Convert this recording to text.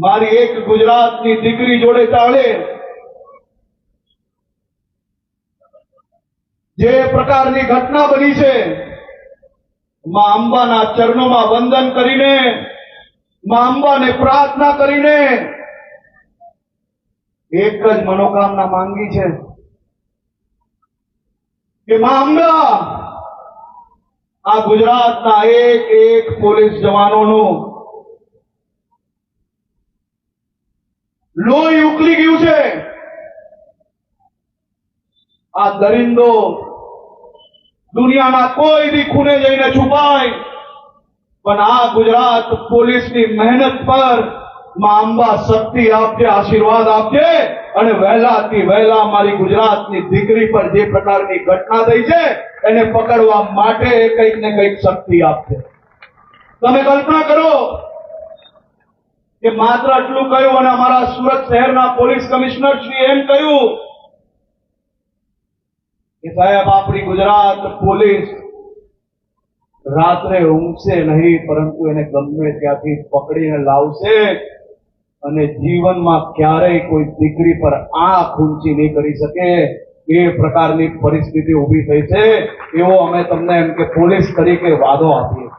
મારી એક ગુજરાતની દીકરી જોડે ચાલે. જે પ્રકારની ઘટના બની છે, માં અંબાના ચરણોમાં વંદન કરીને, માં અંબાને પ્રાર્થના કરીને, એક જ મનોકામના માંગી છે કે માં અંબા, આ ગુજરાતના એક એક પોલીસ જવાનોનું લોહી ઉકલી ગયું છે. આ દરિંદો દુનિયાના કોઈ બી ખૂને જઈને છુપાય, પણ આ ગુજરાત પોલીસની મહેનત પરમાં અંબા શક્તિ આપજે, આશીર્વાદ આપજે, અને વહેલાથી વહેલા મારી ગુજરાતની દીકરી પર જે પ્રકારની ઘટના થઈ છે, એને પકડવા માટે કંઈક ને કંઈક શક્તિ આપશે તમે કલ્પના કરો કે માત્ર આટલું કહ્યું અને અમારા સુરત શહેરના પોલીસ કમિશનર શ્રી એમ કહ્યું કે સાહેબ, આપણી ગુજરાત પોલીસ રાત્રે ઊંઘશે નહીં, પરંતુ એને ગમે ત્યાંથી પકડીને લાવશે અને જીવનમાં ક્યારેય કોઈ દીકરી પર આંખ ઊંચી નહીં કરી શકે. એ પ્રકારની પરિસ્થિતિ ઊભી થઈ છે. એવો અમે તમને એમ કે પોલીસ તરીકે વાદો આપીએ